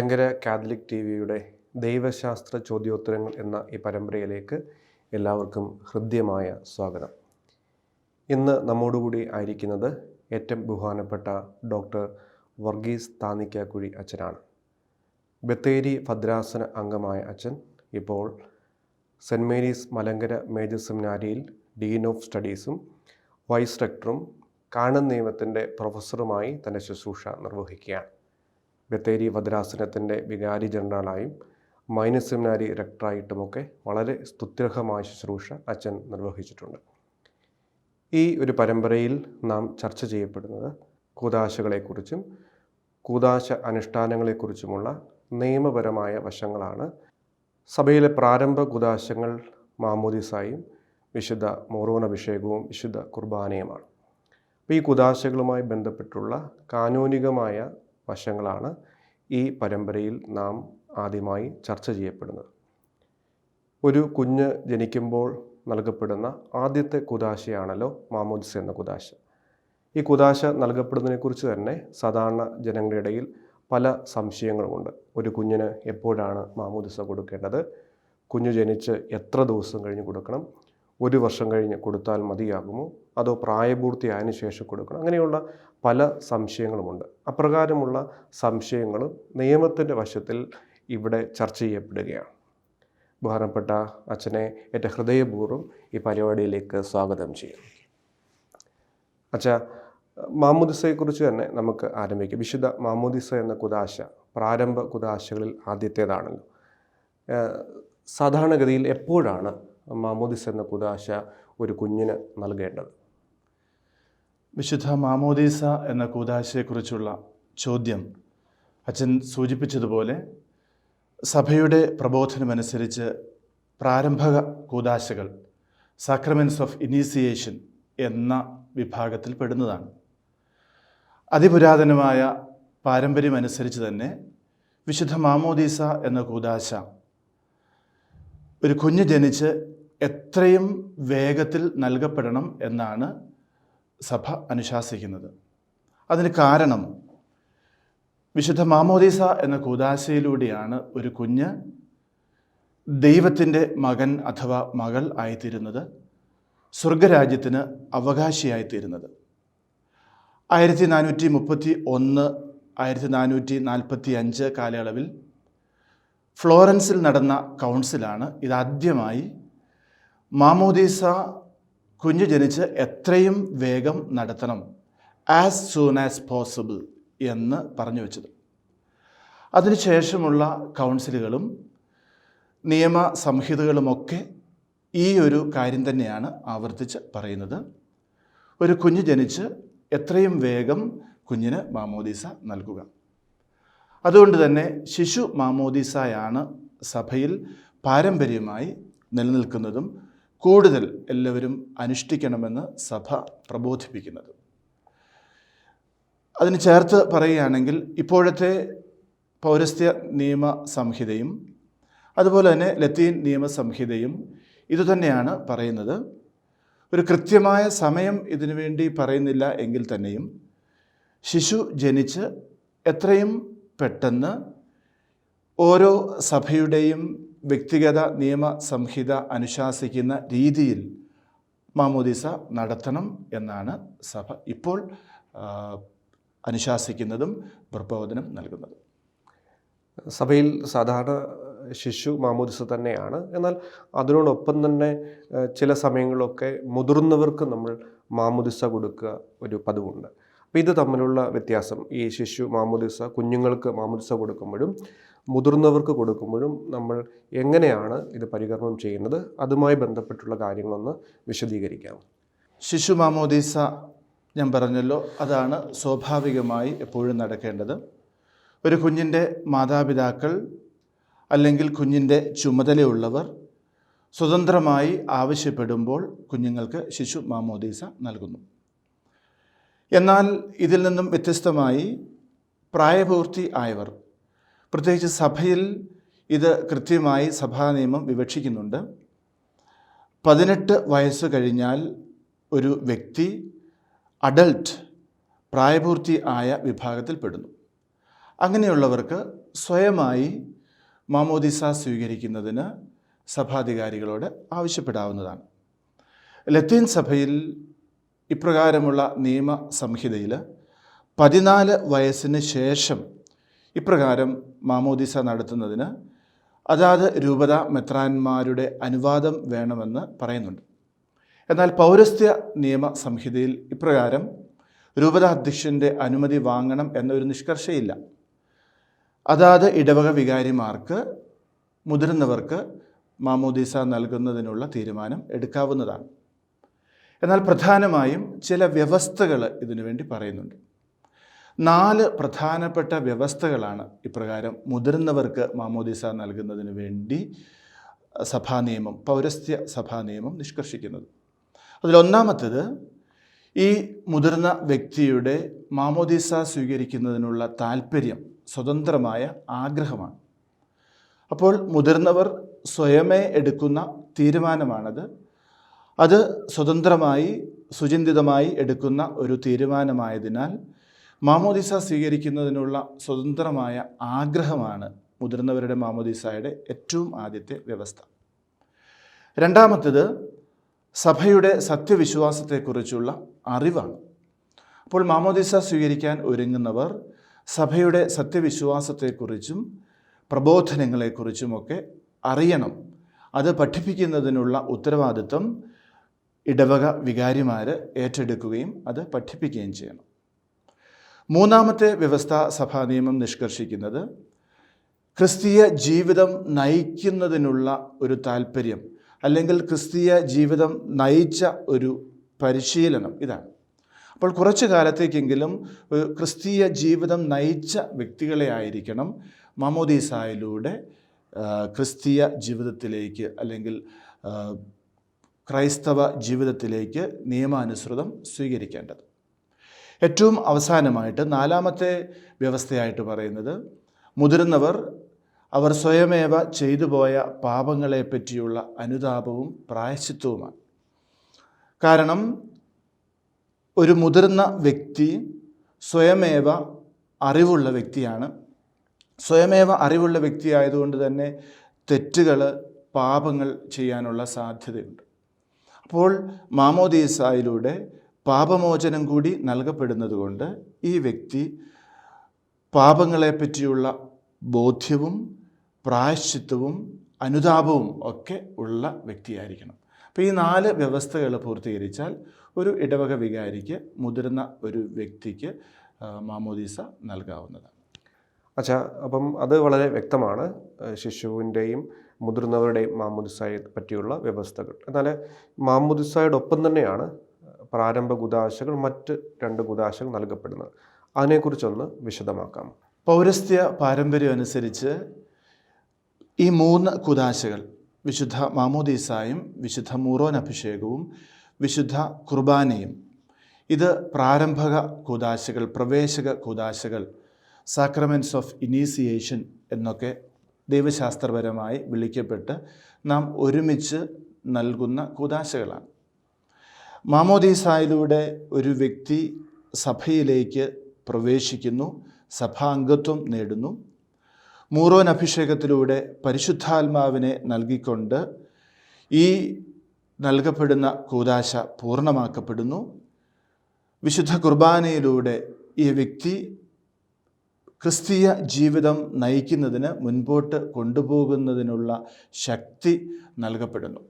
Malankara Catholic T വിയുടെ ദൈവശാസ്ത്ര ചോദ്യോത്തരങ്ങൾ എന്ന ഈ പരമ്പരയിലേക്ക് എല്ലാവർക്കും ഹൃദ്യമായ സ്വാഗതം. ഇന്ന് നമ്മോടുകൂടി ആയിരിക്കുന്നത് ഏറ്റവും ബഹുമാനപ്പെട്ട ഡോക്ടർ വർഗീസ് താന്നിക്കാക്കുഴി അച്ഛനാണ്. ബത്തേരി ഭദ്രാസന അംഗമായ അച്ഛൻ ഇപ്പോൾ സെന്റ് മേരീസ് മലങ്കര മേജർ സെമിനാരിയിൽ ഡീൻ ഓഫ് സ്റ്റഡീസും വൈസ് റെക്ടറും കാണൻ നിയമത്തിന്റെ പ്രൊഫസറുമായി തന്റെ ശുശ്രൂഷ നിർവഹിക്കുകയാണ്. ബത്തേരി ഭദ്രാസനത്തിന്റെ വികാരി ജനറലായും മൈനസ് സെമിനാരി റെക്ടറായിട്ടുമൊക്കെ വളരെ സ്തുത്യർഹമായ ശുശ്രൂഷ അച്ഛൻ നിർവഹിച്ചിട്ടുണ്ട്. ഈ ഒരു പരമ്പരയിൽ നാം ചർച്ച ചെയ്യപ്പെടുന്നത് കൂതാശകളെക്കുറിച്ചും കൂതാശ അനുഷ്ഠാനങ്ങളെക്കുറിച്ചുമുള്ള നിയമപരമായ വശങ്ങളാണ്. സഭയിലെ പ്രാരംഭ കുദാശങ്ങൾ മാമോദിസായും വിശുദ്ധ മോറോൺ അഭിഷേകവും വിശുദ്ധ കുർബാനയുമാണ്. അപ്പോൾ ഈ കുദാശകളുമായി ബന്ധപ്പെട്ടുള്ള കാനൂനികമായ വശങ്ങളാണ് ഈ പരമ്പരയിൽ നാം ആദ്യമായി ചർച്ച ചെയ്യപ്പെടുന്നത്. ഒരു കുഞ്ഞ് ജനിക്കുമ്പോൾ നൽകപ്പെടുന്ന ആദ്യത്തെ കുദാശയാണല്ലോ മാമോദിസ എന്ന കുദാശ. ഈ കുദാശ നൽകപ്പെടുന്നതിനെക്കുറിച്ച് തന്നെ സാധാരണ ജനങ്ങളുടെ ഇടയിൽ പല സംശയങ്ങളുമുണ്ട്. ഒരു കുഞ്ഞിന് എപ്പോഴാണ് മാമോദിസ കൊടുക്കേണ്ടത്? കുഞ്ഞു ജനിച്ച് എത്ര ദിവസം കഴിഞ്ഞ് കൊടുക്കണം? ഒരു വർഷം കഴിഞ്ഞ് കൊടുത്താൽ മതിയാകുമോ? അതോ പ്രായപൂർത്തിയായതിനു ശേഷം കൊടുക്കണം? അങ്ങനെയുള്ള പല സംശയങ്ങളുമുണ്ട്. അപ്രകാരമുള്ള സംശയങ്ങളും നിയമത്തിന്റെ വശത്തിൽ ഇവിടെ ചർച്ച ചെയ്യപ്പെടുകയാണ്. ബഹുമാനപ്പെട്ട അച്ഛനെ ഏറ്റവും ഹൃദയപൂർവം ഈ പരിപാടിയിലേക്ക് സ്വാഗതം ചെയ്യും അച്ഛ മാമുദിസയെക്കുറിച്ച് തന്നെ നമുക്ക് ആരംഭിക്കാം. വിശുദ്ധ മാമുദിസ എന്ന കുദാശ പ്രാരംഭ കുദാശകളിൽ ആദ്യത്തേതാണല്ലോ. സാധാരണഗതിയിൽ എപ്പോഴാണ് മാമോദിസ എന്ന കുദാശ ഒരു കുഞ്ഞിന് നൽകേണ്ടത്. വിശുദ്ധ മാമോദീസ എന്ന കൂതാശയെക്കുറിച്ചുള്ള ചോദ്യം അച്ഛൻ സൂചിപ്പിച്ചതുപോലെ സഭയുടെ പ്രബോധനമനുസരിച്ച് പ്രാരംഭ കൂതാശകൾ സാക്രമെൻസ് ഓഫ് ഇനീസിയേഷൻ എന്ന വിഭാഗത്തിൽ പെടുന്നതാണ്. അതിപുരാതനമായ പാരമ്പര്യമനുസരിച്ച് തന്നെ വിശുദ്ധ മാമോദീസ എന്ന കൂതാശ ഒരു കുഞ്ഞ് ജനിച്ച് എത്രയും വേഗത്തിൽ നൽകപ്പെടണം എന്നാണ് സഭ അനുശാസിക്കുന്നത്. അതിന് കാരണം വിശുദ്ധ മാമോദീസ എന്ന കൂതാശയിലൂടെയാണ് ഒരു കുഞ്ഞ് ദൈവത്തിന്റെ മകൻ അഥവാ മകൾ ആയിത്തീരുന്നത് സ്വർഗരാജ്യത്തിന് അവകാശിയായിത്തീരുന്നത്. ആയിരത്തി നാനൂറ്റി മുപ്പത്തി ഒന്ന് ആയിരത്തി നാനൂറ്റി നാൽപ്പത്തി അഞ്ച് കാലയളവിൽ ഫ്ലോറൻസിൽ നടന്ന കൗൺസിലാണ് ഇതാദ്യമായി മാമോദീസ കുഞ്ഞ് ജനിച്ച് എത്രയും വേഗം നടത്തണം. ആസ് സൂൺ ആസ് പോസിബിൾ എന്ന് പറഞ്ഞു വെച്ചത്. അതിനുശേഷമുള്ള കൗൺസിലുകളും നിയമ സംഹിതകളുമൊക്കെ ഈ ഒരു കാര്യം തന്നെയാണ് ആവർത്തിച്ച് പറയുന്നത്. ഒരു കുഞ്ഞ് ജനിച്ച് എത്രയും വേഗം കുഞ്ഞിന് മാമോദീസ നൽകുക. അതുകൊണ്ട് തന്നെ ശിശു മാമോദീസയാണ് സഭയിൽ പാരമ്പര്യമായി നിലനിൽക്കുന്നതും കൂടുതൽ എല്ലാവരും അനുഷ്ഠിക്കണമെന്ന് സഭ പ്രബോധിപ്പിക്കുന്നത്. അതിന് ചേർത്ത് പറയുകയാണെങ്കിൽ ഇപ്പോഴത്തെ പൗരസ്ത്യ നിയമ സംഹിതയും അതുപോലെ തന്നെ ലത്തീൻ നിയമ സംഹിതയും ഇതുതന്നെയാണ് പറയുന്നത്. ഒരു കൃത്യമായ സമയം ഇതിനു വേണ്ടി പറയുന്നില്ല എങ്കിൽ തന്നെയും ശിശു ജനിച്ച് എത്രയും പെട്ടെന്ന് ഓരോ സഭയുടെയും വ്യക്തിഗത നിയമ സംഹിത അനുശാസിക്കുന്ന രീതിയിൽ മാമോദിസ നടത്തണം എന്നാണ് സഭ ഇപ്പോൾ അനുശാസിക്കുന്നതും പ്രബോധനം നൽകുന്നത്. സഭയിൽ സാധാരണ ശിശു മാമോദിസ തന്നെയാണ്. എന്നാൽ അതിനോടൊപ്പം തന്നെ ചില സമയങ്ങളൊക്കെ മുതിർന്നവർക്ക് നമ്മൾ മാമോദിസ കൊടുക്കുക ഒരു പതിവുണ്ട്. അപ്പോൾ ഇത് തമ്മിലുള്ള വ്യത്യാസം ഈ ശിശു മാമോദിസ കുഞ്ഞുങ്ങൾക്ക് മാമോദിസ കൊടുക്കുമ്പോഴും മുതിർന്നവർക്ക് കൊടുക്കുമ്പോഴും നമ്മൾ എങ്ങനെയാണ് ഇത് പരികരണം ചെയ്യുന്നത്? അതുമായി ബന്ധപ്പെട്ടുള്ള കാര്യങ്ങളൊന്ന് വിശദീകരിക്കാം. ശിശു മാമോദീസ ഞാൻ പറഞ്ഞല്ലോ അതാണ് സ്വാഭാവികമായി എപ്പോഴും നടക്കേണ്ടത്. ഒരു കുഞ്ഞിന്റെ മാതാപിതാക്കൾ അല്ലെങ്കിൽ കുഞ്ഞിന്റെ ചുമതലയുള്ളവർ സ്വതന്ത്രമായി ആവശ്യപ്പെടുമ്പോൾ കുഞ്ഞുങ്ങൾക്ക് ശിശു മാമോദീസ നൽകുന്നു. എന്നാൽ ഇതിൽ നിന്നും വ്യത്യസ്തമായി പ്രായപൂർത്തി ആയവർ പ്രത്യേകിച്ച് സഭയിൽ ഇത് കൃത്യമായി സഭാ നിയമം വിവക്ഷിക്കുന്നുണ്ട്. പതിനെട്ട് വയസ്സ് കഴിഞ്ഞാൽ ഒരു വ്യക്തി അഡൾട്ട് പ്രായപൂർത്തി ആയ വിഭാഗത്തിൽപ്പെടുന്നു അങ്ങനെയുള്ളവർക്ക് സ്വയമായി മാമോദിസ സ്വീകരിക്കുന്നതിന് സഭാധികാരികളോട് ആവശ്യപ്പെടാവുന്നതാണ്. ലത്തീൻ സഭയിൽ ഇപ്രകാരമുള്ള നിയമ സംഹിതയിൽ പതിനാല് വയസ്സിന് ശേഷം ഇപ്രകാരം മാമോദിസ നടത്തുന്നതിന് അതാത് രൂപത മെത്രാന്മാരുടെ അനുവാദം വേണമെന്ന് പറയുന്നുണ്ട്. എന്നാൽ പൗരസ്ത്യ നിയമ സംഹിതയിൽ ഇപ്രകാരം രൂപത അധ്യക്ഷന്റെ അനുമതി വാങ്ങണം എന്നൊരു നിഷ്കർഷയില്ല. അതാത് ഇടവക വികാരിമാർക്ക് മുതിർന്നവർക്ക് മാമോദീസ നൽകുന്നതിനുള്ള തീരുമാനം എടുക്കാവുന്നതാണ്. എന്നാൽ പ്രധാനമായും ചില വ്യവസ്ഥകൾ ഇതിനുവേണ്ടി പറയുന്നുണ്ട്. നാല് പ്രധാനപ്പെട്ട വ്യവസ്ഥകളാണ് ഇപ്രകാരം മുതിർന്നവർക്ക് മാമോദിസ നൽകുന്നതിന് വേണ്ടി സഭാ നിയമം പൗരസ്ത്യ സഭാ നിയമം നിഷ്കർഷിക്കുന്നത്. അതിലൊന്നാമത്തേത് ഈ മുതിർന്ന വ്യക്തിയുടെ മാമോദിസ സ്വീകരിക്കുന്നതിനുള്ള താല്പര്യം സ്വതന്ത്രമായ ആഗ്രഹമാണ്. അപ്പോൾ മുതിർന്നവർ സ്വയമേ എടുക്കുന്ന തീരുമാനമാണത്. അത് സ്വതന്ത്രമായി സുചിന്തിതമായി എടുക്കുന്ന ഒരു തീരുമാനമായതിനാൽ മാമോദിസ സ്വീകരിക്കുന്നതിനുള്ള സ്വതന്ത്രമായ ആഗ്രഹമാണ് മുതിർന്നവരുടെ മാമോദിസയുടെ ഏറ്റവും ആദ്യത്തെ വ്യവസ്ഥ. രണ്ടാമത്തേത് സഭയുടെ സത്യവിശ്വാസത്തെക്കുറിച്ചുള്ള അറിവാണ്. അപ്പോൾ മാമോദിസ സ്വീകരിക്കാൻ ഒരുങ്ങുന്നവർ സഭയുടെ സത്യവിശ്വാസത്തെക്കുറിച്ചും പ്രബോധനങ്ങളെക്കുറിച്ചുമൊക്കെ അറിയണം. അത് പഠിപ്പിക്കുന്നതിനുള്ള ഉത്തരവാദിത്വം ഇടവക വികാരിമാർ ഏറ്റെടുക്കുകയും അത് പഠിപ്പിക്കുകയും ചെയ്യണം. മൂന്നാമത്തെ വ്യവസ്ഥ സഭാ നിയമം നിഷ്കർഷിക്കുന്നത് ക്രിസ്തീയ ജീവിതം നയിക്കുന്നതിനുള്ള ഒരു താല്പര്യം അല്ലെങ്കിൽ ക്രിസ്തീയ ജീവിതം നയിച്ച ഒരു പരിശീലനം ഇതാണ്. അപ്പോൾ കുറച്ചു കാലത്തേക്കെങ്കിലും ക്രിസ്തീയ ജീവിതം നയിച്ച വ്യക്തികളെ ആയിരിക്കണം മമോദീസായിലൂടെ ക്രിസ്തീയ ജീവിതത്തിലേക്ക് അല്ലെങ്കിൽ ക്രൈസ്തവ ജീവിതത്തിലേക്ക് നിയമാനുസൃതം സ്വീകരിക്കേണ്ടത്. ഏറ്റവും അവസാനമായിട്ട് നാലാമത്തെ വ്യവസ്ഥയായിട്ട് പറയുന്നത് മുതിർന്നവർ അവർ സ്വയമേവ ചെയ്തു പോയ പാപങ്ങളെ പറ്റിയുള്ള അനുതാപവും പ്രായശ്ചിത്വവുമാണ് കാരണം ഒരു മുതിർന്ന വ്യക്തി സ്വയമേവ അറിവുള്ള വ്യക്തിയാണ്. സ്വയമേവ അറിവുള്ള വ്യക്തിയായതുകൊണ്ട് തന്നെ തെറ്റുകൾ പാപങ്ങൾ ചെയ്യാനുള്ള സാധ്യതയുണ്ട്. അപ്പോൾ മാമോദീസായിലൂടെ പാപമോചനം കൂടി നൽകപ്പെടുന്നതുകൊണ്ട് ഈ വ്യക്തി പാപങ്ങളെ പറ്റിയുള്ള ബോധ്യവും പ്രായശ്ചിത്വവും അനുതാപവും ഒക്കെ ഉള്ള വ്യക്തിയായിരിക്കണം. അപ്പോൾ ഈ നാല് വ്യവസ്ഥകൾ പൂർത്തീകരിച്ചാൽ ഒരു ഇടവക വികാരിക്ക് മുതിർന്ന ഒരു വ്യക്തിക്ക് മാമോദീസ നൽകാവുന്നതാണ്. അച്ഛാ അപ്പം അത് വളരെ വ്യക്തമാണ്. ശിശുവിന്റെയും മുതിർന്നവരുടെയും മാമോദിസായെ പറ്റിയുള്ള വ്യവസ്ഥകൾ. എന്നാൽ മാമോദിസായോടൊപ്പം തന്നെയാണ് പ്രാരംഭ ഗുദാശകൾ മറ്റ് രണ്ട് ഗുദാശകൾ നൽകപ്പെടുന്നത്. അതിനെക്കുറിച്ചൊന്ന് വിശദമാക്കാം. പൗരസ്ത്യ പാരമ്പര്യം അനുസരിച്ച് ഈ മൂന്ന് കുദാശകൾ വിശുദ്ധ മാമോദീസായും വിശുദ്ധ മൂറോൻ അഭിഷേകവും വിശുദ്ധ കുർബാനയും ഇത് പ്രാരംഭക കുദാശകൾ പ്രവേശക കുദാശകൾ സാക്രമെന്റ്സ് ഓഫ് ഇനീസിയേഷൻ എന്നൊക്കെ ദൈവശാസ്ത്രപരമായി വിളിക്കപ്പെട്ട് നാം ഒരുമിച്ച് നൽകുന്ന കുദാശകളാണ് മാമോദീസായിലൂടെ ഒരു വ്യക്തി സഭയിലേക്ക് പ്രവേശിക്കുന്നു സഭാംഗത്വം നേടുന്നു. മൂറോൻ അഭിഷേകത്തിലൂടെ പരിശുദ്ധാത്മാവിനെ നൽകിക്കൊണ്ട് ഈ നൽകപ്പെടുന്ന കൂതാശ പൂർണമാക്കപ്പെടുന്നു. വിശുദ്ധ കുർബാനയിലൂടെ ഈ വ്യക്തി ക്രിസ്തീയ ജീവിതം നയിക്കുന്നതിന് മുൻപോട്ട് കൊണ്ടുപോകുന്നതിനുള്ള ശക്തി നൽകപ്പെടുന്നു.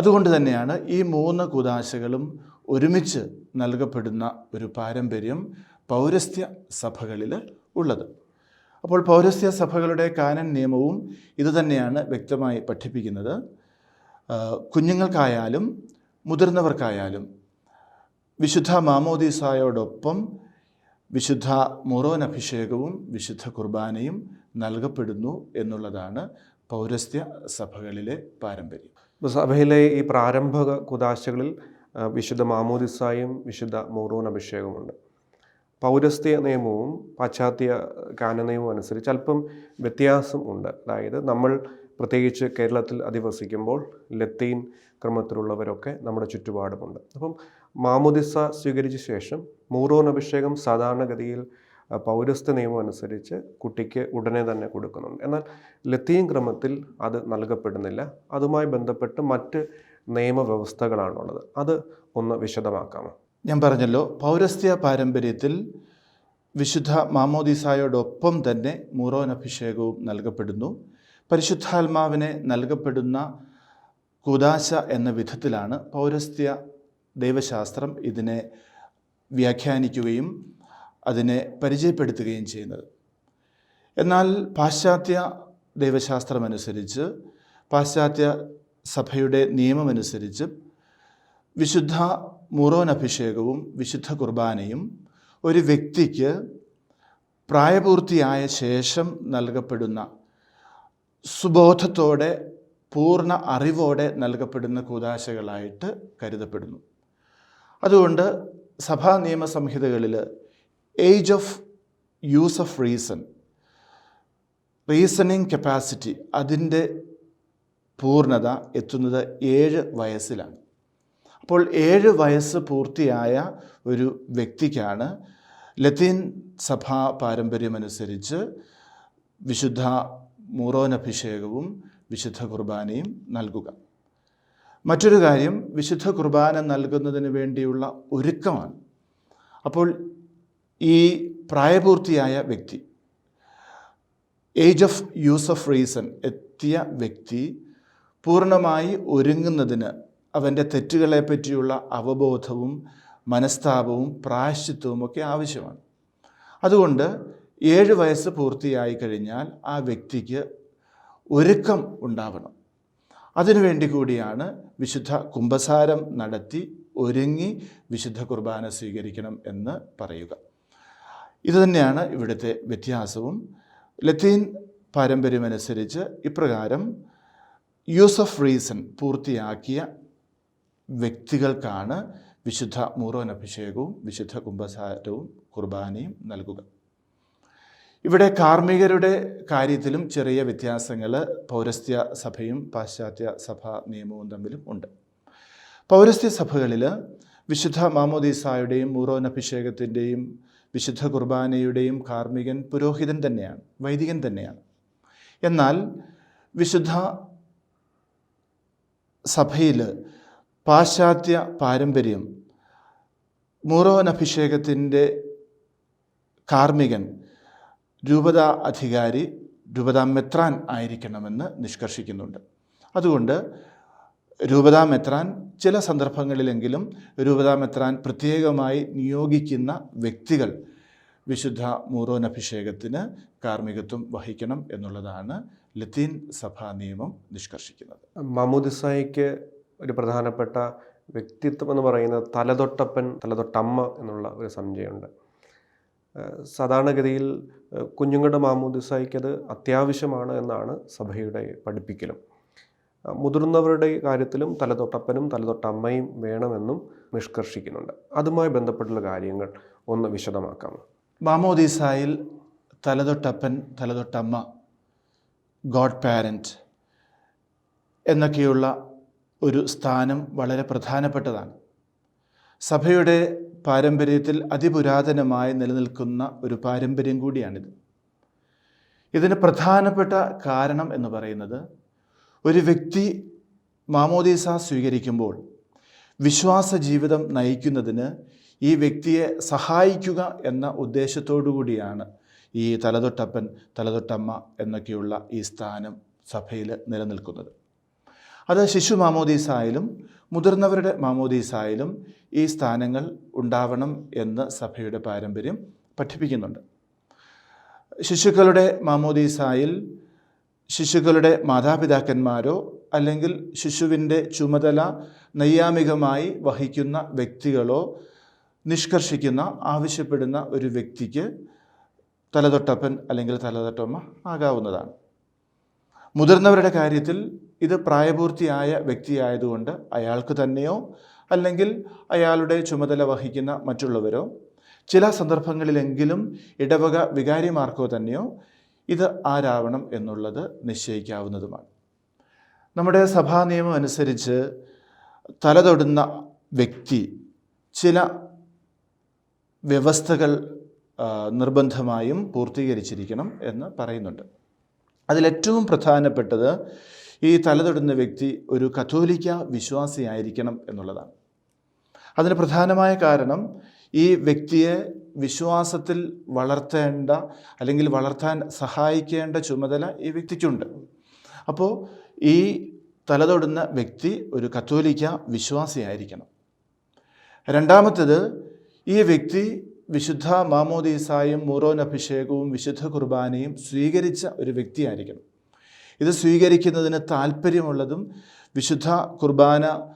അതുകൊണ്ട് തന്നെയാണ് ഈ മൂന്ന് കുദാശകളും ഒരുമിച്ച് നൽകപ്പെടുന്ന ഒരു പാരമ്പര്യം പൗരസ്ത്യ സഭകളിൽ ഉള്ളത്. അപ്പോൾ പൗരസ്ത്യ സഭകളുടെ കാനൻ നിയമവും ഇതുതന്നെയാണ് വ്യക്തമായി പഠിപ്പിക്കുന്നത്. കുഞ്ഞുങ്ങൾക്കായാലും മുതിർന്നവർക്കായാലും വിശുദ്ധ മാമോദീസായോടൊപ്പം വിശുദ്ധ മൊറോൻ അഭിഷേകവും വിശുദ്ധ കുർബാനയും നൽകപ്പെടുന്നു എന്നുള്ളതാണ് പൗരസ്ത്യ സഭകളിലെ പാരമ്പര്യം. സഭയിലെ ഈ പ്രാരംഭ കുദാശകളിൽ വിശുദ്ധ മാമോദിസായും വിശുദ്ധ മോറൂൺ അഭിഷേകമുണ്ട്. പൗരസ്ത്യ നിയമവും പാശ്ചാത്യ കാന നിയമവും അനുസരിച്ച് അല്പം വ്യത്യാസം ഉണ്ട്. അതായത് നമ്മൾ പ്രത്യേകിച്ച് കേരളത്തിൽ അധിവസിക്കുമ്പോൾ ലത്തീൻ ക്രമത്തിലുള്ളവരൊക്കെ നമ്മുടെ ചുറ്റുപാടുമുണ്ട്. അപ്പം മാമോദിസ സ്വീകരിച്ച ശേഷം മൂറോൻ അഭിഷേകം സാധാരണഗതിയിൽ പൗരസ്ത്യ നിയമം അനുസരിച്ച് കുട്ടിക്ക് ഉടനെ തന്നെ കൊടുക്കുന്നുണ്ട്. എന്നാൽ ലത്തീൻ ക്രമത്തിൽ അത് നൽകപ്പെടുന്നില്ല. അതുമായി ബന്ധപ്പെട്ട് മറ്റ് നിയമവ്യവസ്ഥകളാണുള്ളത്. അത് ഒന്ന് വിശദമാക്കാമോ? ഞാൻ പറഞ്ഞല്ലോ പൗരസ്ത്യ പാരമ്പര്യത്തിൽ വിശുദ്ധ മാമോദിസായോടൊപ്പം തന്നെ മൂറോൻ അഭിഷേകവും നൽകപ്പെടുന്നു. പരിശുദ്ധാത്മാവിനെ നൽകപ്പെടുന്ന കുദാശ എന്ന വിധത്തിലാണ് പൗരസ്ത്യ ദൈവശാസ്ത്രം ഇതിനെ വ്യാഖ്യാനിക്കുകയും അതിനെ പരിചയപ്പെടുത്തുകയും ചെയ്യുന്നത്. എന്നാൽ പാശ്ചാത്യ ദൈവശാസ്ത്രമനുസരിച്ച് പാശ്ചാത്യ സഭയുടെ നിയമമനുസരിച്ച് വിശുദ്ധ മുറോൻ അഭിഷേകവും വിശുദ്ധ കുർബാനയും ഒരു വ്യക്തിക്ക് പ്രായപൂർത്തിയായ ശേഷം നൽകപ്പെടുന്ന സുബോധത്തോടെ പൂർണ അറിവോടെ നൽകപ്പെടുന്ന കൂതാശകളായിട്ട് കരുതപ്പെടുന്നു. അതുകൊണ്ട് സഭാ നിയമസംഹിതകളിൽ age of use of reason reasoning capacity അതിന്റെ പൂർണത എത്തുന്നത് ഏഴ് വയസ്സിലാണ്. അപ്പോൾ ഏഴ് വയസ്സ് പൂർത്തിയായ ഒരു വ്യക്തിക്കാണ് ലത്തീൻ സഭാ പാരമ്പര്യമനുസരിച്ച് വിശുദ്ധ മൂറോനഭിഷേകവും വിശുദ്ധ കുർബാനയും നൽകുക. മറ്റൊരു കാര്യം വിശുദ്ധ കുർബാന നൽകുന്നതിന് വേണ്ടിയുള്ള ഒരുക്കമാണ്. അപ്പോൾ ഈ പ്രായപൂർത്തിയായ വ്യക്തി age of use of reason എത്തിയ വ്യക്തി പൂർണമായി ഒരുങ്ങുന്നതിന് അവന്റെ തെറ്റുകളെ പറ്റിയുള്ള അവബോധവും മനസ്താപവും പ്രായശ്ചിത്വവും ഒക്കെ ആവശ്യമാണ്. അതുകൊണ്ട് ഏഴ് വയസ്സ് പൂർത്തിയായി കഴിഞ്ഞാൽ ആ വ്യക്തിക്ക് ഒരുക്കം ഉണ്ടാവണം. അതിനുവേണ്ടി കൂടിയാണ് വിശുദ്ധ കുംഭസാരം നടത്തി ഒരുങ്ങി വിശുദ്ധ കുർബാന സ്വീകരിക്കണം എന്ന് പറയുക. ഇതുതന്നെയാണ് ഇവിടുത്തെ വ്യത്യാസവും. ലത്തീൻ പാരമ്പര്യമനുസരിച്ച് ഇപ്രകാരം യൂസ് ഓഫ് റീസൺ പൂർത്തിയാക്കിയ വ്യക്തികൾക്കാണ് വിശുദ്ധ മൂറോൻ അഭിഷേകവും വിശുദ്ധ കുംഭസാരവും കുർബാനയും നൽകുക. ഇവിടെ കാർമ്മികരുടെ കാര്യത്തിലും ചെറിയ വ്യത്യാസങ്ങൾ പൗരസ്ത്യ സഭയും പാശ്ചാത്യ സഭാ നിയമവും തമ്മിലും ഉണ്ട്. പൗരസ്ത്യ സഭകളിൽ വിശുദ്ധ മാമോദീസായുടെയും മൂറോൻ അഭിഷേകത്തിന്റെയും വിശുദ്ധ കുർബാനയുടെയും കാർമ്മികൻ പുരോഹിതൻ തന്നെയാണ് വൈദികൻ തന്നെയാണ്. എന്നാൽ വിശുദ്ധ സഭയിൽ പാശ്ചാത്യ പാരമ്പര്യം മൂറോൻ അഭിഷേകത്തിന്റെ കാർമ്മികൻ രൂപത അധികാരി രൂപതാ മെത്രാൻ ആയിരിക്കണമെന്ന് നിഷ്കർഷിക്കുന്നുണ്ട്. അതുകൊണ്ട് രൂപത മെത്രാൻ ചില സന്ദർഭങ്ങളിലെങ്കിലും രൂപതാ മെത്രാൻ പ്രത്യേകമായി നിയോഗിക്കുന്ന വ്യക്തികൾ വിശുദ്ധ മൂറോൻ അഭിഷേകത്തിന് കാർമ്മികത്വം വഹിക്കണം എന്നുള്ളതാണ് ലത്തീൻ സഭാ നിയമം നിഷ്കർഷിക്കുന്നത്. മാമോദിസായിക്ക് ഒരു പ്രധാനപ്പെട്ട വ്യക്തിത്വം എന്ന് പറയുന്നത് തലതൊട്ടപ്പൻ തലതൊട്ടമ്മ എന്നുള്ള ഒരു സംശയമുണ്ട് സാധാരണഗതിയിൽ കുഞ്ഞുങ്ങളുടെ മാമൂദിസായിക്കത് അത്യാവശ്യമാണ് എന്നാണ് സഭയുടെ പഠിപ്പിക്കലും. മുതിർന്നവരുടെ കാര്യത്തിലും തലതൊട്ടപ്പനും തലതൊട്ടമ്മയും വേണമെന്നും നിഷ്കർഷിക്കുന്നുണ്ട്. അതുമായി ബന്ധപ്പെട്ടുള്ള കാര്യങ്ങൾ ഒന്ന് വിശദമാക്കാം. മാമോദീസായിൽ തലതൊട്ടപ്പൻ തലതൊട്ടമ്മ ഗോഡ് പാരന്റ് എന്നൊക്കെയുള്ള ഒരു സ്ഥാനം വളരെ പ്രധാനപ്പെട്ടതാണ്. സഭയുടെ പാരമ്പര്യത്തിൽ അതിപുരാതനമായി നിലനിൽക്കുന്ന ഒരു പാരമ്പര്യം കൂടിയാണിത്. ഇതിന് പ്രധാനപ്പെട്ട കാരണം എന്ന് പറയുന്നത് ഒരു വ്യക്തി മാമോദീസ സ്വീകരിക്കുമ്പോൾ വിശ്വാസ ജീവിതം നയിക്കുന്നതിന് ഈ വ്യക്തിയെ സഹായിക്കുക എന്ന ഉദ്ദേശത്തോടു കൂടിയാണ് ഈ തലതൊട്ടപ്പൻ തലതൊട്ടമ്മ എന്നൊക്കെയുള്ള ഈ സ്ഥാനം സഭയിൽ നിലനിൽക്കുന്നത്. അത് ശിശു മാമോദീസായാലും മുതിർന്നവരുടെ മാമോദീസായാലും ഈ സ്ഥാനങ്ങൾ ഉണ്ടാവണം എന്ന് സഭയുടെ പാരമ്പര്യം പഠിപ്പിക്കുന്നുണ്ട്. ശിശുക്കളുടെ മാമോദീസായിൽ ശിശുക്കളുടെ മാതാപിതാക്കന്മാരോ അല്ലെങ്കിൽ ശിശുവിന്റെ ചുമതല നൈയാമികമായി വഹിക്കുന്ന വ്യക്തികളോ നിഷ്കർഷിക്കുന്ന ആവശ്യപ്പെടുന്ന ഒരു വ്യക്തിക്ക് തലതൊട്ടപ്പൻ അല്ലെങ്കിൽ തലതൊട്ടമ്മ ആകാവുന്നതാണ്. മുതിർന്നവരുടെ കാര്യത്തിൽ ഇത് പ്രായപൂർത്തിയായ വ്യക്തിയായതുകൊണ്ട് അയാൾക്ക് തന്നെയോ അല്ലെങ്കിൽ അയാളുടെ ചുമതല വഹിക്കുന്ന മറ്റുള്ളവരോ ചില സന്ദർഭങ്ങളിലെങ്കിലും ഇടവക വികാരിമാർക്കോ തന്നെയോ ഇത് ആരാവണം എന്നുള്ളത് നിശ്ചയിക്കാവുന്നതുമാണ്. നമ്മുടെ സഭാ നിയമം അനുസരിച്ച് തലതൊടുന്ന വ്യക്തി ചില വ്യവസ്ഥകൾ നിർബന്ധമായും പൂർത്തീകരിച്ചിരിക്കണം എന്ന് പറയുന്നുണ്ട്. അതിലേറ്റവും പ്രധാനപ്പെട്ടത് ഈ തലതൊടുന്ന വ്യക്തി ഒരു കത്തോലിക്ക വിശ്വാസിയായിരിക്കണം എന്നുള്ളതാണ്. അതിന് പ്രധാനമായ കാരണം ഈ വ്യക്തിയെ വിശ്വാസത്തിൽ വളർത്തേണ്ട അല്ലെങ്കിൽ വളർത്താൻ സഹായിക്കേണ്ട ചുമതല ഈ വ്യക്തിക്കുണ്ട്. അപ്പോൾ ഈ തലതൊടുന്ന വ്യക്തി ഒരു കത്തോലിക്ക വിശ്വാസിയായിരിക്കണം. രണ്ടാമത്തേത് ഈ വ്യക്തി വിശുദ്ധ മാമോദീസായും മൂറോൻ അഭിഷേകവും വിശുദ്ധ കുർബാനയും സ്വീകരിച്ച ഒരു വ്യക്തിയായിരിക്കണം. ഇത് സ്വീകരിക്കുന്നതിന് താല്പര്യമുള്ളതും വിശുദ്ധ കുർബാന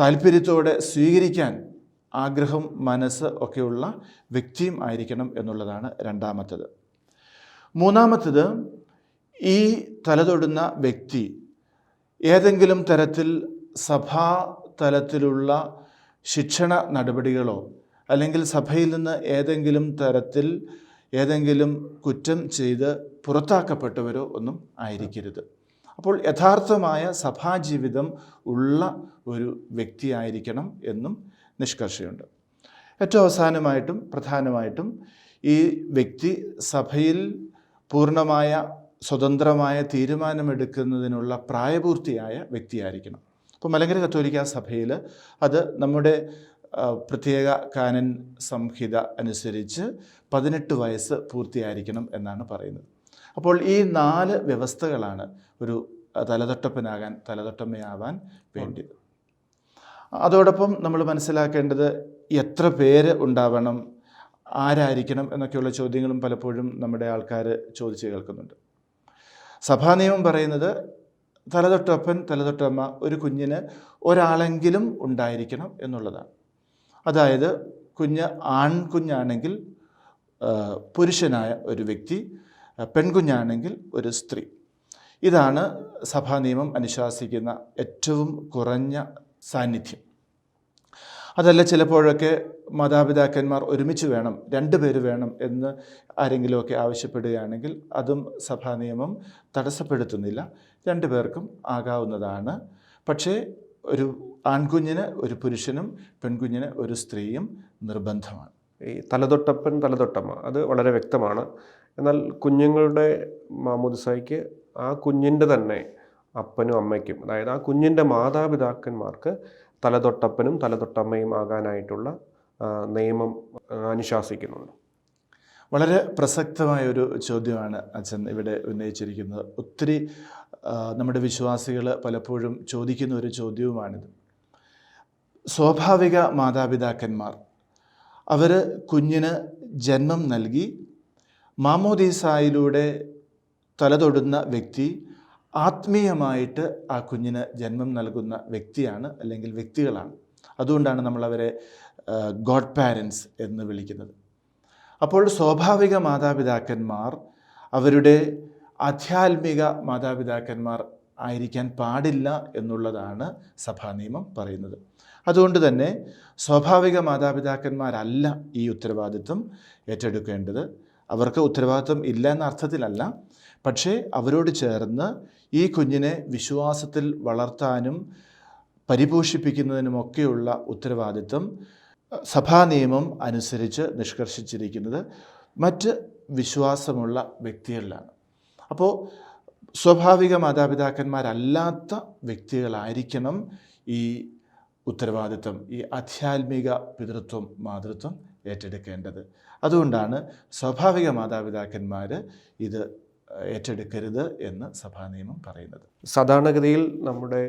താല്പര്യത്തോടെ സ്വീകരിക്കാൻ ആഗ്രഹം മനസ്സ് ഒക്കെയുള്ള വ്യക്തിയും ആയിരിക്കണം എന്നുള്ളതാണ് രണ്ടാമത്തത്. മൂന്നാമത്തത് ഈ തലതൊടുന്ന വ്യക്തി ഏതെങ്കിലും തരത്തിൽ സഭാ തലത്തിലുള്ള ശിക്ഷണ നടപടികളോ അല്ലെങ്കിൽ സഭയിൽ നിന്ന് ഏതെങ്കിലും തരത്തിൽ ഏതെങ്കിലും കുറ്റം ചെയ്ത് പുറത്താക്കപ്പെട്ടവരോ ഒന്നും ആയിരിക്കരുത്. അപ്പോൾ യഥാർത്ഥമായ സഭാജീവിതം ഉള്ള ഒരു വ്യക്തിയായിരിക്കണം എന്നും നിഷ്കർഷയുണ്ട്. ഏറ്റവും അവസാനമായിട്ടും പ്രധാനമായിട്ടും ഈ വ്യക്തി സഭയിൽ പൂർണമായ സ്വതന്ത്രമായ തീരുമാനമെടുക്കുന്നതിനുള്ള പ്രായപൂർത്തിയായ വ്യക്തിയായിരിക്കണം. അപ്പോൾ മലങ്കര കത്തോലിക്ക സഭയിൽ അത് നമ്മുടെ പ്രത്യേക കാനൻ സംഹിത അനുസരിച്ച് പതിനെട്ട് വയസ്സ് പൂർത്തിയായിരിക്കണം എന്നാണ് പറയുന്നത്. അപ്പോൾ ഈ നാല് വ്യവസ്ഥകളാണ് ഒരു തലതൊട്ടപ്പനാകാൻ തലതൊട്ടമ്മയാവാൻ വേണ്ടിയത്. അതോടൊപ്പം നമ്മൾ മനസ്സിലാക്കേണ്ടത് എത്ര പേര് ഉണ്ടാവണം ആരായിരിക്കണം എന്നൊക്കെയുള്ള ചോദ്യങ്ങളും പലപ്പോഴും നമ്മുടെ ആൾക്കാർ ചോദിച്ച് കേൾക്കുന്നുണ്ട്. സഭാ നിയമം പറയുന്നത് തലതൊട്ടപ്പൻ തലതൊട്ടമ്മ ഒരു കുഞ്ഞിന് ഒരാളെങ്കിലും ഉണ്ടായിരിക്കണം എന്നുള്ളതാണ്. അതായത് കുഞ്ഞ് ആൺകുഞ്ഞാണെങ്കിൽ പുരുഷനായ ഒരു വ്യക്തി പെൺകുഞ്ഞാണെങ്കിൽ ഒരു സ്ത്രീ. ഇതാണ് സഭാ നിയമം അനുശാസിക്കുന്ന ഏറ്റവും കുറഞ്ഞ സാന്നിധ്യം. അതല്ല ചിലപ്പോഴൊക്കെ മാതാപിതാക്കന്മാർ ഒരുമിച്ച് വേണം രണ്ട് പേര് വേണം എന്ന് ആരെങ്കിലുമൊക്കെ ആവശ്യപ്പെടുകയാണെങ്കിൽ അതും സഭാ നിയമം തടസ്സപ്പെടുത്തുന്നില്ല. രണ്ടു പേർക്കും ആകാവുന്നതാണ്. പക്ഷേ ഒരു ആൺകുഞ്ഞിന് ഒരു പുരുഷനും പെൺകുഞ്ഞിന് ഒരു സ്ത്രീയും നിർബന്ധമാണ്. ഈ തലതൊട്ടപ്പൻ തലതൊട്ടമ്മ അത് വളരെ വ്യക്തമാണ്. എന്നാൽ കുഞ്ഞുങ്ങളുടെ മാമോദിസായ്ക്ക് ആ കുഞ്ഞിന്റെ തന്നെ അപ്പനും അമ്മയ്ക്കും അതായത് ആ കുഞ്ഞിന്റെ മാതാപിതാക്കന്മാർക്ക് തലതൊട്ടപ്പനും തലതൊട്ടമ്മയും ആകാനായിട്ടുള്ള നിയമം അനുശാസിക്കുന്നുണ്ട്. വളരെ പ്രസക്തമായ ഒരു ചോദ്യമാണ് അച്ഛൻ ഇവിടെ ഉന്നയിച്ചിരിക്കുന്നത്. ഒത്തിരി നമ്മുടെ വിശ്വാസികൾ പലപ്പോഴും ചോദിക്കുന്ന ഒരു ചോദ്യവുമാണിത്. സ്വാഭാവിക മാതാപിതാക്കന്മാർ അവർ കുഞ്ഞിന് ജന്മം നൽകി മാമോദീസായിലൂടെ തലതൊടുന്ന വ്യക്തി ആത്മീയമായിട്ട് ആ കുഞ്ഞിന് ജന്മം നൽകുന്ന വ്യക്തിയാണ് അല്ലെങ്കിൽ വ്യക്തികളാണ്. അതുകൊണ്ടാണ് നമ്മളവരെ ഗോഡ് പാരൻസ് എന്ന് വിളിക്കുന്നത്. അപ്പോൾ സ്വാഭാവിക മാതാപിതാക്കന്മാർ അവരുടെ ആധ്യാത്മിക മാതാപിതാക്കന്മാർ ആയിരിക്കാൻ പാടില്ല എന്നുള്ളതാണ് സഭാ നിയമം പറയുന്നത്. അതുകൊണ്ട് തന്നെ സ്വാഭാവിക മാതാപിതാക്കന്മാരല്ല ഈ ഉത്തരവാദിത്വം ഏറ്റെടുക്കേണ്ടത്. അവർക്ക് ഉത്തരവാദിത്വം ഇല്ല എന്ന അർത്ഥത്തിലല്ല. പക്ഷേ അവരോട് ചേർന്ന് ഈ കുഞ്ഞിനെ വിശ്വാസത്തിൽ വളർത്താനും പരിപോഷിപ്പിക്കുന്നതിനുമൊക്കെയുള്ള ഉത്തരവാദിത്വം സഭാ നിയമം അനുസരിച്ച് നിഷ്കർഷിച്ചിരിക്കുന്നത് മറ്റ് വിശ്വാസമുള്ള വ്യക്തികളിലാണ്. അപ്പോൾ സ്വാഭാവിക മാതാപിതാക്കന്മാരല്ലാത്ത വ്യക്തികളായിരിക്കണം ഈ ഉത്തരവാദിത്വം ഈ ആധ്യാത്മിക പിതൃത്വം മാതൃത്വം ഏറ്റെടുക്കേണ്ടത്. അതുകൊണ്ടാണ് സ്വാഭാവിക മാതാപിതാക്കന്മാർ ഇത് ഏറ്റെടുക്കരുത് എന്ന് സഭാ നിയമം പറയുന്നത്. സാധാരണഗതിയിൽ നമ്മുടെ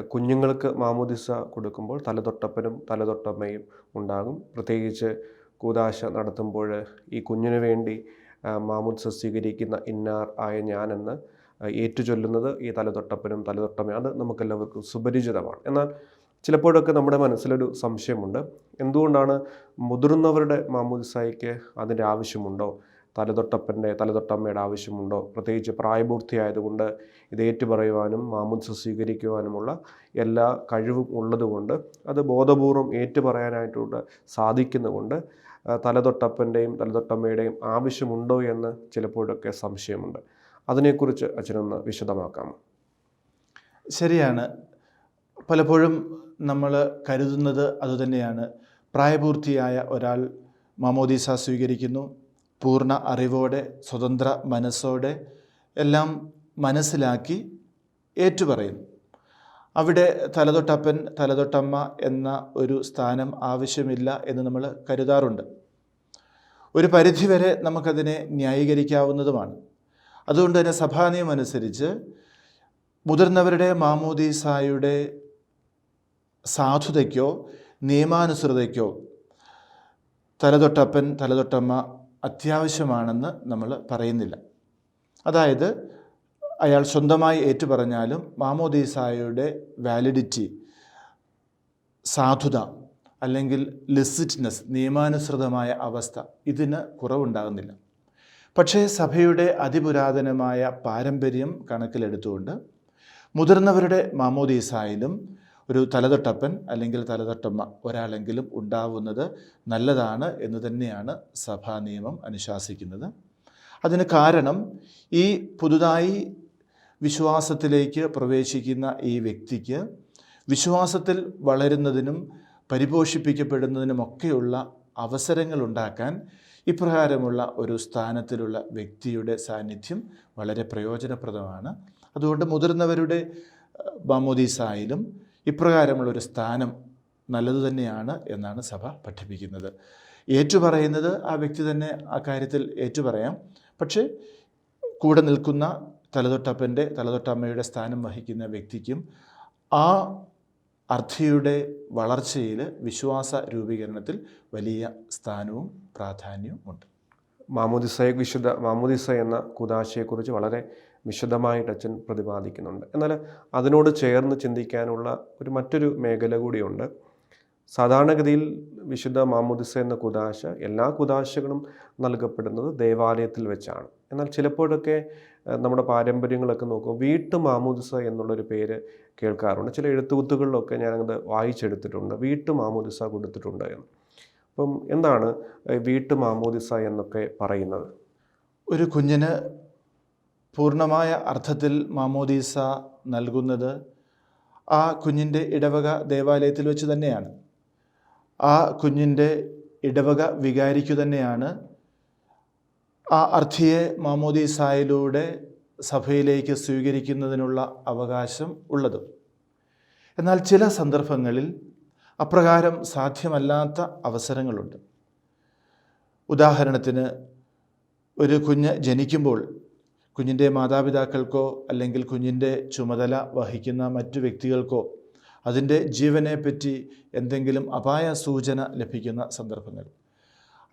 കുഞ്ഞുങ്ങൾക്ക് മാമോദിസ കൊടുക്കുമ്പോൾ തലതൊട്ടപ്പനും തലതൊട്ടമ്മയും ഉണ്ടാകും. പ്രത്യേകിച്ച് കൂതാശ നടത്തുമ്പോൾ ഈ കുഞ്ഞിനു വേണ്ടി മാമോദിസ സ്വീകരിക്കുന്ന ഇന്നാർ ആയ ഞാനെന്ന് ഏറ്റുചൊല്ലുന്നത് ഈ തലതൊട്ടപ്പനും തലതൊട്ടമ്മയും അത് നമുക്കെല്ലാവർക്കും സുപരിചിതമാണ്. എന്നാൽ ചിലപ്പോഴൊക്കെ നമ്മുടെ മനസ്സിലൊരു സംശയമുണ്ട്. എന്തുകൊണ്ടാണ് മുതിർന്നവരുടെ മാമോദിസായിക്ക് അതിന്റെ ആവശ്യമുണ്ടോ? തലതൊട്ടപ്പന്റെ തലതൊട്ടമ്മയുടെ ആവശ്യമുണ്ടോ? പ്രത്യേകിച്ച് പ്രായപൂർത്തിയായതുകൊണ്ട് ഇത് ഏറ്റുപറയുവാനും മാമുദ്സ സ്വീകരിക്കുവാനുമുള്ള എല്ലാ കഴിവും ഉള്ളതുകൊണ്ട് അത് ബോധപൂർവം ഏറ്റുപറയാനായിട്ടുണ്ട് സാധിക്കുന്നതുകൊണ്ട് തലതൊട്ടപ്പന്റെയും തലതൊട്ടമ്മയുടെയും ആവശ്യമുണ്ടോ എന്ന് ചിലപ്പോഴൊക്കെ സംശയമുണ്ട്. അതിനെക്കുറിച്ച് അച്ഛനൊന്ന് വിശദമാക്കാം. ശരിയാണ്. പലപ്പോഴും നമ്മൾ കരുതുന്നത് അതുതന്നെയാണ്. പ്രായപൂർത്തിയായ ഒരാൾ മാമോദീസ സ്വീകരിക്കുന്നു. പൂർണ അറിവോടെ സ്വതന്ത്ര മനസ്സോടെ എല്ലാം മനസ്സിലാക്കി ഏറ്റുപറയും. അവിടെ തലതൊട്ടപ്പൻ തലതൊട്ടമ്മ എന്ന ഒരു സ്ഥാനം ആവശ്യമില്ല എന്ന് നമ്മൾ കരുതാറുണ്ട്. ഒരു പരിധിവരെ നമുക്കതിനെ ന്യായീകരിക്കാവുന്നതുമാണ്. അതുകൊണ്ട് തന്നെ സഭാനിയം അനുസരിച്ച് മുതിർന്നവരുടെ മാമോദീസായുടെ സാധുതയ്ക്കോ നിയമാനുസൃതയ്ക്കോ തലതൊട്ടപ്പൻ തലതൊട്ടമ്മ അത്യാവശ്യമാണെന്ന് നമ്മൾ പറയുന്നില്ല. അതായത് അയാൾ സ്വന്തമായി ഏറ്റുപറഞ്ഞാലും മാമോദീസായുടെ വാലിഡിറ്റി സാധുത അല്ലെങ്കിൽ ലിസിറ്റ്നെസ് നിയമാനുസൃതമായ അവസ്ഥ ഇതിന് കുറവുണ്ടാകുന്നില്ല. പക്ഷേ സഭയുടെ അതിപുരാതനമായ പാരമ്പര്യം കണക്കിലെടുത്തുകൊണ്ട് മുതിർന്നവരുടെ മാമോദീസായാലും ഒരു തലതൊട്ടപ്പൻ അല്ലെങ്കിൽ തലതൊട്ടമ്മ ഒരാളെങ്കിലും ഉണ്ടാവുന്നത് നല്ലതാണ് എന്ന് തന്നെയാണ് സഭാ നിയമം അനുശാസിക്കുന്നത്. അതിന് കാരണം ഈ പുതുതായി വിശ്വാസത്തിലേക്ക് പ്രവേശിക്കുന്ന ഈ വ്യക്തിക്ക് വിശ്വാസത്തിൽ വളരുന്നതിനും പരിപോഷിപ്പിക്കപ്പെടുന്നതിനുമൊക്കെയുള്ള അവസരങ്ങൾ ഉണ്ടാക്കാൻ ഇപ്രകാരമുള്ള ഒരു സ്ഥാനത്തിലുള്ള വ്യക്തിയുടെ സാന്നിധ്യം വളരെ പ്രയോജനപ്രദമാണ്. അതുകൊണ്ട് മുതിർന്നവരുടെ മാമോദീസായാലും ഇപ്രകാരമുള്ള ഒരു സ്ഥാനം നല്ലതു തന്നെയാണ് എന്നാണ് സഭ പഠിപ്പിക്കുന്നത്. ഏറ്റുപറയുന്നത് ആ വ്യക്തി തന്നെ ആ കാര്യത്തിൽ ഏറ്റുപറയാം. പക്ഷേ കൂടെ നിൽക്കുന്ന തലതൊട്ടപ്പന്റെ തലതൊട്ടമ്മയുടെ സ്ഥാനം വഹിക്കുന്ന വ്യക്തിക്കും ആ അർത്ഥിയുടെ വളർച്ചയിൽ വിശ്വാസ രൂപീകരണത്തിൽ വലിയ സ്ഥാനവും പ്രാധാന്യവും ഉണ്ട് മാമോദിസയെ വിശുദ്ധ മാമോദിസ എന്ന കുദാശയെക്കുറിച്ച് വളരെ വിശദമായിട്ട് അച്ഛൻ പ്രതിപാദിക്കുന്നുണ്ട്. എന്നാൽ അതിനോട് ചേർന്ന് ചിന്തിക്കാനുള്ള ഒരു മറ്റൊരു മേഖല കൂടിയുണ്ട്. സാധാരണഗതിയിൽ വിശുദ്ധ മാമുദിസ എന്ന കുദാശ എല്ലാ കുദാശകളും നൽകപ്പെടുന്നത് ദേവാലയത്തിൽ വെച്ചാണ്. എന്നാൽ ചിലപ്പോഴൊക്കെ നമ്മുടെ പാരമ്പര്യങ്ങളൊക്കെ നോക്കുമ്പോൾ വീട്ടു മാമുദിസ എന്നുള്ളൊരു പേര് കേൾക്കാറുണ്ട്. ചില എഴുത്തുകുത്തുകളിലൊക്കെ ഞാനത് വായിച്ചെടുത്തിട്ടുണ്ട്. വീട്ടു മാമുദിസ കൊടുത്തിട്ടുണ്ട് എന്ന്. അപ്പം എന്താണ് വീട്ടു മാമോദിസ എന്നൊക്കെ പറയുന്നത്? ഒരു കുഞ്ഞിന് പൂർണമായ അർത്ഥത്തിൽ മാമോദീസ നൽകുന്നത് ആ കുഞ്ഞിന്റെ ഇടവക ദേവാലയത്തിൽ വെച്ച് തന്നെയാണ്. ആ കുഞ്ഞിന്റെ ഇടവക വികാരിക്കു തന്നെയാണ് ആ അർത്ഥിയെ മാമോദീസായിലൂടെ സഭയിലേക്ക് സ്വീകരിക്കുന്നതിനുള്ള അവകാശം ഉള്ളത്. എന്നാൽ ചില സന്ദർഭങ്ങളിൽ അപ്രകാരം സാധ്യമല്ലാത്ത അവസരങ്ങളുണ്ട്. ഉദാഹരണത്തിന് ഒരു കുഞ്ഞ് ജനിക്കുമ്പോൾ കുഞ്ഞിന്റെ മാതാപിതാക്കൾക്കോ അല്ലെങ്കിൽ കുഞ്ഞിന്റെ ചുമതല വഹിക്കുന്ന മറ്റു വ്യക്തികൾക്കോ അതിന്റെ ജീവനെ പറ്റി എന്തെങ്കിലും അപായ സൂചന ലഭിക്കുന്ന സന്ദർഭങ്ങൾ.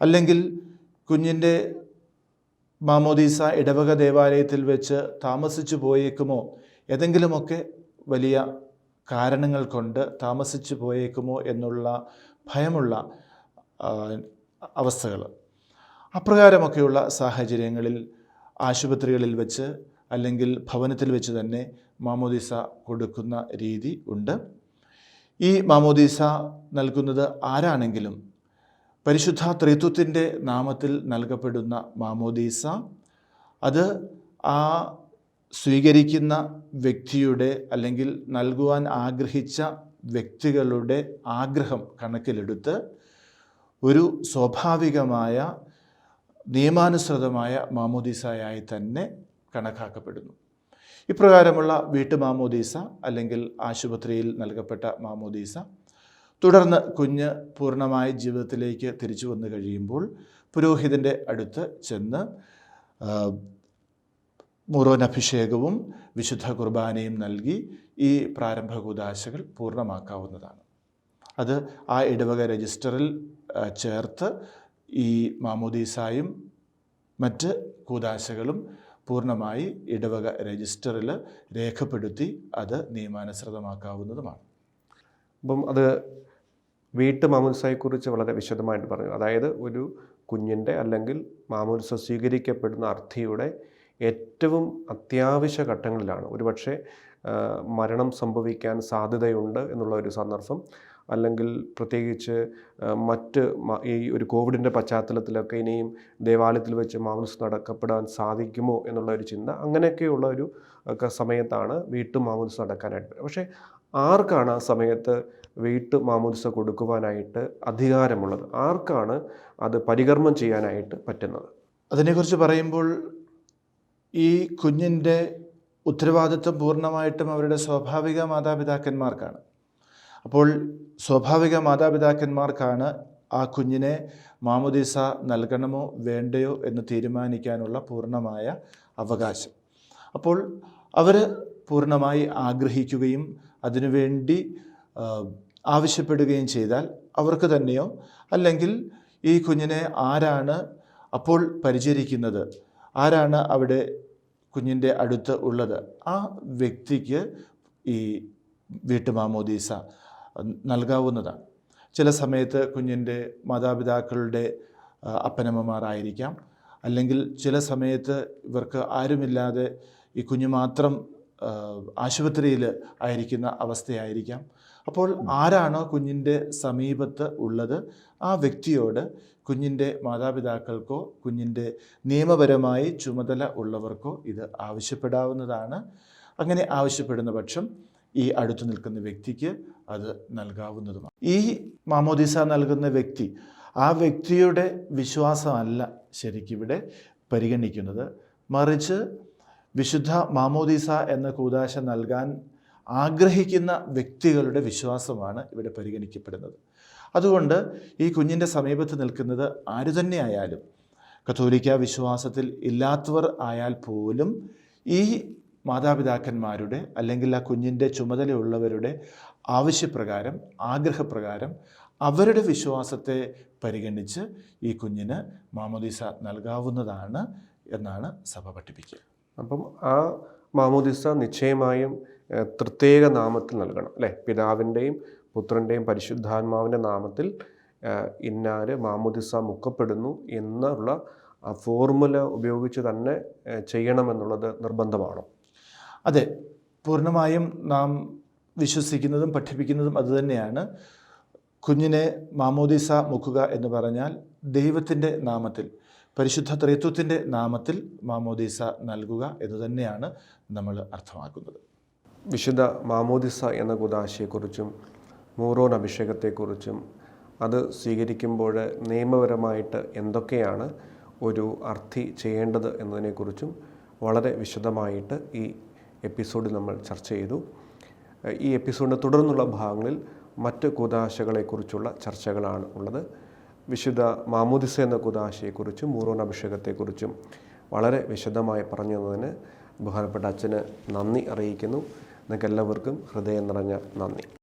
അല്ലെങ്കിൽ കുഞ്ഞിന്റെ മാമോദീസ ഇടവക ദേവാലയത്തിൽ വെച്ച് താമസിച്ചു പോയേക്കുമോ? ഏതെങ്കിലുമൊക്കെ വലിയ കാരണങ്ങൾ കൊണ്ട് താമസിച്ചു പോയേക്കുമോ എന്നുള്ള ഭയമുള്ള അവസ്ഥകൾ. അപ്രകാരമൊക്കെയുള്ള സാഹചര്യങ്ങളിൽ ആശുപത്രികളിൽ വെച്ച് അല്ലെങ്കിൽ ഭവനത്തിൽ വെച്ച് തന്നെ മാമോദീസ കൊടുക്കുന്ന രീതി ഉണ്ട്. ഈ മാമോദീസ നൽകുന്നത് ആരാണെങ്കിലും പരിശുദ്ധ ത്രിത്വത്തിന്റെ നാമത്തിൽ നൽകപ്പെടുന്ന മാമോദീസ അത് ആ സ്വീകരിക്കുന്ന വ്യക്തിയുടെ അല്ലെങ്കിൽ നൽകുവാൻ ആഗ്രഹിച്ച വ്യക്തികളുടെ ആഗ്രഹം കണക്കിലെടുത്ത് ഒരു സ്വാഭാവികമായ നിയമാനുസൃതമായ മാമോദീസയായി തന്നെ കണക്കാക്കപ്പെടുന്നു. ഇപ്രകാരമുള്ള വീട്ടു മാമോദീസ അല്ലെങ്കിൽ ആശുപത്രിയിൽ നൽകപ്പെട്ട മാമോദീസ തുടർന്ന് കുഞ്ഞ് പൂർണമായ ജീവിതത്തിലേക്ക് തിരിച്ചു വന്നു കഴിയുമ്പോൾ പുരോഹിതന്റെ അടുത്ത് ചെന്ന് മുറോൻ അഭിഷേകവും വിശുദ്ധ കുർബാനയും നൽകി ഈ പ്രാരംഭ കൂതാശകൾ പൂർണമാക്കാവുന്നതാണ്. അത് ആ ഇടവക രജിസ്റ്ററിൽ ചേർത്ത് ഈ മാമോദീസായും മറ്റ് കൂതാശകളും പൂർണമായി ഇടവക രജിസ്റ്ററിൽ രേഖപ്പെടുത്തി അത് നിയമാനുസൃതമാക്കാവുന്നതുമാണ്. അപ്പം അത് വീട്ടു മാമോദിസയെക്കുറിച്ച് വളരെ വിശദമായിട്ട് പറഞ്ഞു. അതായത് ഒരു കുഞ്ഞിന്റെ അല്ലെങ്കിൽ മാമോദിസ സ്വീകരിക്കപ്പെടുന്ന അർത്ഥിയുടെ ഏറ്റവും അത്യാവശ്യ ഘട്ടങ്ങളിലാണ്. ഒരുപക്ഷെ മരണം സംഭവിക്കാൻ സാധ്യതയുണ്ട് എന്നുള്ള ഒരു സന്ദർഭം അല്ലെങ്കിൽ പ്രത്യേകിച്ച് മറ്റ് ഈ ഒരു കോവിഡിന്റെ പശ്ചാത്തലത്തിലൊക്കെ ഇനിയും ദേവാലയത്തിൽ വെച്ച് മാമൂസ് നടക്കപ്പെടാൻ സാധിക്കുമോ എന്നുള്ള ഒരു ചിന്ത അങ്ങനെയൊക്കെയുള്ള ഒരു ഒക്കെ സമയത്താണ് വീട്ടു മാമൂസ് നടക്കാനായിട്ട്. പക്ഷേ ആർക്കാണ് ആ സമയത്ത് വീട്ടു മാമോദിസ കൊടുക്കുവാനായിട്ട് അധികാരമുള്ളത്? ആർക്കാണ് അത് പരികർമ്മം ചെയ്യാനായിട്ട് പറ്റുന്നത്? അതിനെക്കുറിച്ച് പറയുമ്പോൾ ഈ കുഞ്ഞിന്റെ ഉത്തരവാദിത്വം പൂർണമായിട്ടും അവരുടെ സ്വാഭാവിക മാതാപിതാക്കന്മാർക്കാണ്. അപ്പോൾ സ്വാഭാവിക മാതാപിതാക്കന്മാർക്കാണ് ആ കുഞ്ഞിനെ മാമുദീസ നൽകണമോ വേണ്ടയോ എന്ന് തീരുമാനിക്കാനുള്ള പൂർണമായ അവകാശം. അപ്പോൾ അവർ പൂർണമായി ആഗ്രഹിക്കുകയും അതിനുവേണ്ടി ആവശ്യപ്പെടുകയും ചെയ്താൽ അവർക്ക് തന്നെയോ? അല്ലെങ്കിൽ ഈ കുഞ്ഞിനെ ആരാണ് അപ്പോൾ പരിചരിക്കുന്നത്? ആരാണ് അവിടെ കുഞ്ഞിന്റെ അടുത്ത് ഉള്ളത്? ആ വ്യക്തിക്ക് ഈ വീട്ടുമാമോദീസ നൽകാവുന്നതാണ്. ചില സമയത്ത് കുഞ്ഞിന്റെ മാതാപിതാക്കളുടെ അപ്പനമ്മമാരായിരിക്കാം അല്ലെങ്കിൽ ചില സമയത്ത് ഇവർക്ക് ആരുമില്ലാതെ ഈ കുഞ്ഞു മാത്രം ആശുപത്രിയിൽ ആയിരിക്കുന്ന അവസ്ഥയായിരിക്കാം. അപ്പോൾ ആരാണോ കുഞ്ഞിന്റെ സമീപത്ത് ഉള്ളത് ആ വ്യക്തിയോട് കുഞ്ഞിന്റെ മാതാപിതാക്കൾക്കോ കുഞ്ഞിന്റെ നിയമപരമായി ചുമതല ഉള്ളവർക്കോ ഇത് ആവശ്യപ്പെടാവുന്നതാണ്. അങ്ങനെ ആവശ്യപ്പെടുന്ന പക്ഷം ഈ അടുത്തു നിൽക്കുന്ന വ്യക്തിക്ക് അത് നൽകാവുന്നതുമാണ്. ഈ മാമോദിസ നൽകുന്ന വ്യക്തി ആ വ്യക്തിയുടെ വിശ്വാസമല്ല ശരിക്കിവിടെ പരിഗണിക്കുന്നത്. മറിച്ച് വിശുദ്ധ മാമോദീസ എന്ന കൂതാശ നൽകാൻ ആഗ്രഹിക്കുന്ന വ്യക്തികളുടെ വിശ്വാസമാണ് ഇവിടെ പരിഗണിക്കപ്പെടുന്നത്. അതുകൊണ്ട് ഈ കുഞ്ഞിന്റെ സമീപത്ത് നിൽക്കുന്നത് ആര് തന്നെയായാലും കത്തോലിക്ക വിശ്വാസത്തിൽ ഇല്ലാത്തവർ ആയാൽ പോലും ഈ മാതാപിതാക്കന്മാരുടെ അല്ലെങ്കിൽ ആ കുഞ്ഞിന്റെ ചുമതലയുള്ളവരുടെ ആവശ്യപ്രകാരം ആഗ്രഹപ്രകാരം അവരുടെ വിശ്വാസത്തെ പരിഗണിച്ച് ഈ കുഞ്ഞിന് മാമോദീസ നൽകാവുന്നതാണ് എന്നാണ് സഭ പഠിപ്പിക്കുക. അപ്പം ആ മാമോദിസ നിശ്ചയമായും പ്രത്യേക നാമത്തിൽ നൽകണം അല്ലേ? പിതാവിന്റെയും പുത്രന്റെയും പരിശുദ്ധാത്മാവിന്റെ നാമത്തിൽ ഇന്നാര് മാമോദിസ മുക്കപ്പെടുന്നു എന്നുള്ള ആ ഫോർമുല ഉപയോഗിച്ച് തന്നെ ചെയ്യണമെന്നുള്ളത് നിർബന്ധമാണോ? അതെ പൂർണമായും നാം വിശ്വസിക്കുന്നതും പഠിപ്പിക്കുന്നതും അതുതന്നെയാണ് കുഞ്ഞിനെ മാമോദിസ മുക്കുക എന്ന് പറഞ്ഞാൽ ദൈവത്തിന്റെ നാമത്തിൽ പരിശുദ്ധ ത്രിത്വത്തിന്റെ നാമത്തിൽ മാമോദിസ നൽകുക എന്ന് തന്നെയാണ് നമ്മൾ അർത്ഥമാക്കുന്നത്. വിശുദ്ധ മാമോദിസ എന്ന കുദാശയെക്കുറിച്ചും മൂറോൺ അഭിഷേകത്തെക്കുറിച്ചും അത് സ്വീകരിക്കുമ്പോൾ നിയമപരമായിട്ട് എന്തൊക്കെയാണ് ഒരു അർത്ഥി ചെയ്യേണ്ടത് എന്നതിനെക്കുറിച്ചും വളരെ വിശദമായിട്ട് ഈ എപ്പിസോഡിൽ നമ്മൾ ചർച്ച ചെയ്തു. ഈ എപ്പിസോഡിന്റെ തുടർന്നുള്ള ഭാഗങ്ങളിൽ മറ്റ് കുദാശകളെക്കുറിച്ചുള്ള ചർച്ചകളാണ് ഉള്ളത്. വിശുദ്ധ മാമോദിസ എന്ന കുദാശയെക്കുറിച്ചും മൂറോൻ അഭിഷേകത്തെക്കുറിച്ചും വളരെ വിശദമായി പറഞ്ഞു തന്നതിന് ബഹുമാനപ്പെട്ട അച്ഛന് നന്ദി അറിയിക്കുന്നു. നിങ്ങൾക്ക് എല്ലാവർക്കും ഹൃദയം നിറഞ്ഞ നന്ദി.